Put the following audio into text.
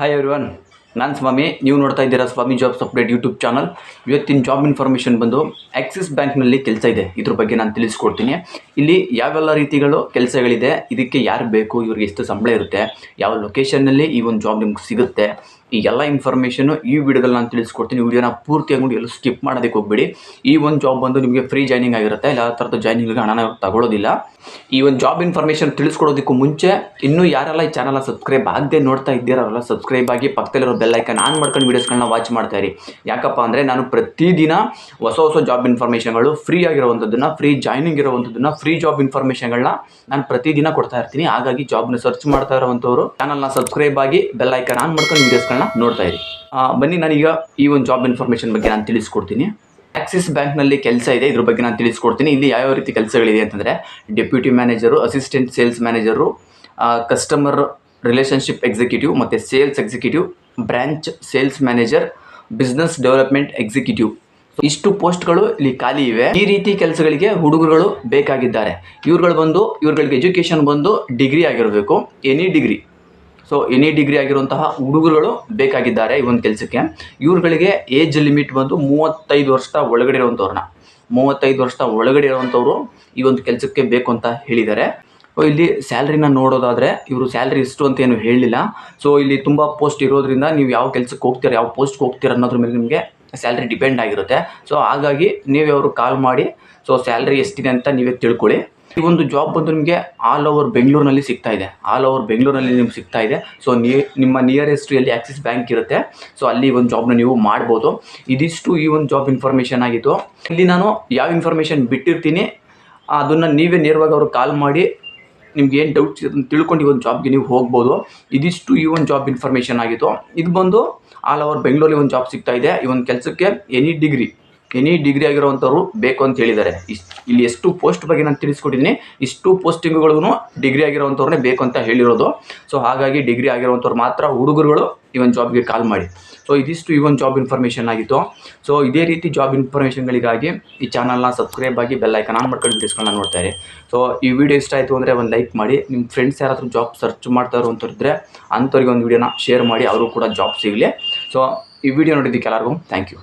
Hi everyone ನಾನು ಸ್ವಾಮಿ. ನೀವು ನೋಡ್ತಾ ಇದ್ದೀರಾ ಸ್ವಾಮಿ ಜಾಬ್ಸ್ ಅಪ್ಡೇಟ್ ಯೂಟ್ಯೂಬ್ ಚಾನಲ್ ಇವತ್ತಿನ ಜಾಬ್ ಇನ್ಫಾರ್ಮೇಷನ್ ಬಂದು ಆಕ್ಸಿಸ್ ಬ್ಯಾಂಕ್ನಲ್ಲಿ ಕೆಲಸ ಇದೆ. ಇದ್ರ ಬಗ್ಗೆ ನಾನು ತಿಳಿಸ್ಕೊಡ್ತೀನಿ. ಇಲ್ಲಿ ಯಾವೆಲ್ಲ ರೀತಿಗಳು ಕೆಲಸಗಳಿದೆ, ಇದಕ್ಕೆ ಯಾರು ಬೇಕು, ಇವ್ರಿಗೆ ಎಷ್ಟು ಸಂಬಳ ಇರುತ್ತೆ, ಯಾವ ಲೊಕೇಶನ್ನಲ್ಲಿ ಈ ಒಂದು ಜಾಬ್ ನಿಮ್ಗೆ ಸಿಗುತ್ತೆ ಈ ಎಲ್ಲ ಇನ್ಫಾರ್ಮೇಷನು ಈ ವಿಡಿಯೋದಲ್ಲಿ ನಾನು ತಿಳಿಸ್ಕೊಡ್ತೀನಿ. ವಿಡಿಯೋನ ಪೂರ್ತಿಯಾಗಿ ನೋಡಿ, ಎಲ್ಲೂ ಸ್ಕಿಪ್ ಮಾಡೋದಕ್ಕೆ ಹೋಗ್ಬೇಡಿ. ಈ ಒಂದು ಜಾಬ್ ಬಂದು ನಿಮಗೆ ಫ್ರೀ ಜಾಯ್ನಿಂಗ್ ಆಗಿರುತ್ತೆ. ಎಲ್ಲ ಥರದ ಜಾಯ್ನಿಂಗ್ಗೆ ಹಣ ತಗೊಳ್ಳೋದಿಲ್ಲ ಈ ಒಂದು ಜಾಬ್ ಇನ್ಫಾರ್ಮೇಷನ್ ತಿಳಿಸ್ಕೊಡೋದಕ್ಕೂ ಮುಂಚೆ, ಇನ್ನೂ ಯಾರೆಲ್ಲ ಈ ಚಾನಲ್ ಸಬ್ಸ್ಕ್ರೈಬ್ ಆಗದೆ ನೋಡ್ತಾ ಇದ್ದೀರಲ್ಲ ಸಬ್ಸ್ಕ್ರೈಬ್ ಆಗಿ ಪಕ್ಕದಲ್ಲಿರೋ ಬೆಲ್ ಐಕನ್ ಆನ್ ಮಾಡ್ಕೊಂಡು ವೀಡಿಯೋಸ್ಗಳನ್ನ ವಾಚ್ ಮಾಡ್ತಾ ಇರಿ. ಯಾಕಪ್ಪ ಅಂದರೆ ನಾನು ಪ್ರತಿದಿನ ಹೊಸ ಹೊಸ ಜಾಬ್ ಇನ್ಫಾರ್ಮೇಷನ್ಗಳು ಫ್ರೀ ಆಗಿರುವಂಥದ್ದನ್ನು ಫ್ರೀ ಜಾಯ್ನಿಂಗ್ ಇರುವಂಥದ್ದನ್ನು ಫ್ರೀ ಜಾಬ್ ಇನ್ಫಾರ್ಮೇಷನ್ಗಳನ್ನ ನಾನು ಪ್ರತಿದಿನ ಕೊಡ್ತಾ ಇರ್ತೀನಿ. ಹಾಗಾಗಿ ಜಾಬ್ನ ಸರ್ಚ್ ಮಾಡ್ತಾ ಇರುವಂಥವ್ರು ಚಾನಲ್ನ ಸಬ್ಸ್ಕ್ರೈಬ್ ಆಗಿ ಬೆಲ್ ಐಕನ್ ಆನ್ ಮಾಡ್ಕೊಂಡು ವೀಡಿಯೋಸ್ಗಳನ್ನ ನೋಡ್ತಾ ಇರಿ. ಬನ್ನಿ, ನಾನೀಗ ಈ ಒಂದು ಜಾಬ್ ಇನ್ಫಾರ್ಮೇಷನ್ ಬಗ್ಗೆ ನಾನು ತಿಳಿಸ್ಕೊಡ್ತೀನಿ. ಆಕ್ಸಿಸ್ ಬ್ಯಾಂಕ್ನಲ್ಲಿ ಕೆಲಸ ಇದೆ, ಇದ್ರ ಬಗ್ಗೆ ನಾನು ತಿಳಿಸ್ಕೊಡ್ತೀನಿ. ಇಲ್ಲಿ ಯಾವ್ಯಾವ ರೀತಿ ಕೆಲಸಗಳಿದೆ ಅಂತಂದರೆ deputy manager assistant sales manager customer relationship executive ಮತ್ತು sales executive branch sales manager business development executive ಇಷ್ಟು ಪೋಸ್ಟ್ಗಳು ಇಲ್ಲಿ ಖಾಲಿ ಇವೆ. ಈ ರೀತಿ ಕೆಲಸಗಳಿಗೆ ಹುಡುಗರುಗಳು ಬೇಕಾಗಿದ್ದಾರೆ. ಇವ್ರುಗಳು ಬಂದು, ಇವ್ರುಗಳಿಗೆ ಎಜುಕೇಷನ್ ಬಂದು ಡಿಗ್ರಿ ಆಗಿರಬೇಕು. Any degree so any degree ಆಗಿರುವಂತಹ ಹುಡುಗರುಗಳು ಬೇಕಾಗಿದ್ದಾರೆ ಈ ಒಂದು ಕೆಲಸಕ್ಕೆ. ಇವ್ರುಗಳಿಗೆ ಏಜ್ ಲಿಮಿಟ್ ಬಂದು ಮೂವತ್ತೈದು ವರ್ಷ ಒಳಗಡೆ ಇರುವಂಥವ್ರನ್ನ ಮೂವತ್ತೈದು ವರ್ಷ ಒಳಗಡೆ ಇರುವಂಥವ್ರು ಈ ಒಂದು ಕೆಲಸಕ್ಕೆ ಬೇಕು ಅಂತ ಹೇಳಿದ್ದಾರೆ. ಸೊ ಇಲ್ಲಿ ಸ್ಯಾಲ್ರಿನ ನೋಡೋದಾದರೆ ಇವರು ಸ್ಯಾಲ್ರಿ ಇಷ್ಟು ಅಂತ ಏನು ಹೇಳಲಿಲ್ಲ ಸೊ ಇಲ್ಲಿ ತುಂಬ ಪೋಸ್ಟ್ ಇರೋದ್ರಿಂದ ನೀವು ಯಾವ ಕೆಲಸಕ್ಕೆ ಹೋಗ್ತೀರ, ಯಾವ ಪೋಸ್ಟ್ಗೆ ಹೋಗ್ತೀರ ಅನ್ನೋದ್ರ ಮೇಲೆ ನಿಮಗೆ ಸ್ಯಾಲ್ರಿ ಡಿಪೆಂಡ್ ಆಗಿರುತ್ತೆ. ಸೊ ಹಾಗಾಗಿ ನೀವೇ ಅವರು ಕಾಲ್ ಮಾಡಿ. ಸೊ ಸ್ಯಾಲ್ರಿ ಎಷ್ಟಿದೆ ಅಂತ ನೀವೇ ತಿಳ್ಕೊಳ್ಳಿ. ಈ ಒಂದು ಜಾಬ್ ಬಂದು ನಿಮಗೆ ಆಲ್ ಓವರ್ ಬೆಂಗಳೂರಿನಲ್ಲಿ ಸಿಗ್ತಾ ಇದೆ. ಆಲ್ ಓವರ್ ಬೆಂಗಳೂರಿನಲ್ಲಿ ನಿಮ್ಗೆ ಸಿಗ್ತಾ ಇದೆ. ಸೊ ನಿಮ್ಮ ನಿಯರೆಸ್ಟ್ ಎಲ್ಲಿ ಆಕ್ಸಿಸ್ ಬ್ಯಾಂಕ್ ಇರುತ್ತೆ. ಸೊ ಅಲ್ಲಿ ಒಂದು ಜಾಬ್ನ ನೀವು ಮಾಡ್ಬೋದು. ಇದಿಷ್ಟು ಈ ಒಂದು ಜಾಬ್ ಇನ್ಫಾರ್ಮೇಷನ್ ಆಗಿತ್ತು ಇಲ್ಲಿ ನಾನು ಯಾವ ಇನ್ಫಾರ್ಮೇಷನ್ ಬಿಟ್ಟಿರ್ತೀನಿ, ಅದನ್ನು ನೀವೇ ನೇರವಾಗಿ ಅವ್ರಿಗೆ ಕಾಲ್ ಮಾಡಿ ನಿಮ್ಗೆ ಏನು ಡೌಟ್ಸ್ ತಿಳ್ಕೊಂಡು ಈ ಒಂದು ಜಾಬ್ಗೆ ನೀವು ಹೋಗ್ಬೋದು. ಇದಿಷ್ಟು ಈ ಒಂದು ಜಾಬ್ ಇನ್ಫಾರ್ಮೇಷನ್ ಆಗಿತ್ತು ಇದು ಬಂದು ಆಲ್ ಓವರ್ ಬೆಂಗಳೂರಲ್ಲಿ ಒಂದು ಜಾಬ್ ಸಿಗ್ತಾ ಇದೆ. ಈ ಒಂದು ಕೆಲಸಕ್ಕೆ ಎನಿ ಡಿಗ್ರಿ ಎನಿ ಡಿಗ್ರಿ ಆಗಿರುವಂಥವ್ರು ಬೇಕು ಅಂತ ಹೇಳಿದ್ದಾರೆ. ಇಲ್ಲಿ ಎಷ್ಟು ಪೋಸ್ಟ್ ಬಗ್ಗೆ ನಾನು ತಿಳಿಸ್ಕೊಟ್ಟಿದ್ದೀನಿ. ಇಷ್ಟು ಪೋಸ್ಟಿಂಗ್ಗಳಿಗೂ ಡಿಗ್ರಿ ಆಗಿರುವಂಥವ್ರನ್ನೇ ಬೇಕು ಅಂತ ಹೇಳಿರೋದು. ಸೊ ಹಾಗಾಗಿ ಡಿಗ್ರಿ ಆಗಿರುವಂಥವ್ರು ಮಾತ್ರ ಹುಡುಗರುಗಳು ಈ ಒಂದು ಜಾಬ್ಗೆ ಕಾಲ್ ಮಾಡಿ. ಸೊ ಇದಿಷ್ಟು ಈ ಒಂದು ಜಾಬ್ ಇನ್ಫಾರ್ಮೇಷನ್ ಆಗಿತ್ತು. ಸೊ ಇದೇ ರೀತಿ ಜಾಬ್ ಇನ್ಫಾರ್ಮೇಷನ್ಗಳಿಗಾಗಿ ಈ ಚಾನಲ್ನ ಸಬ್ಸ್ಕ್ರೈಬ್ ಆಗಿ ಬೆಲ್ ಐಕನ್ ಆನ್ ಮಾಡ್ಕೊಂಡು ವಿಡಿಯೋಸ್ಗಳನ್ನ ನೋಡ್ತಾ ಇರಿ. ಸೊ ಈ ವಿಡಿಯೋ ಇಷ್ಟ ಆಯಿತು ಅಂದರೆ ಒಂದು ಲೈಕ್ ಮಾಡಿ. ನಿಮ್ಮ ಫ್ರೆಂಡ್ಸ್ ಯಾರಾದರೂ ಜಾಬ್ ಸರ್ಚ್ ಮಾಡ್ತಾ ಇರುವಂಥವ್ರು ಇದ್ದರೆ ಅಂಥವ್ರಿಗೆ ಒಂದು ವಿಡಿಯೋನ ಶೇರ್ ಮಾಡಿ. ಅವರು ಕೂಡ ಜಾಬ್ ಸಿಗಲಿ. ಸೊ ಈ ವಿಡಿಯೋ ನೋಡಿದ್ದಕ್ಕೆ ಎಲ್ಲರಿಗೂ ಥ್ಯಾಂಕ್ ಯು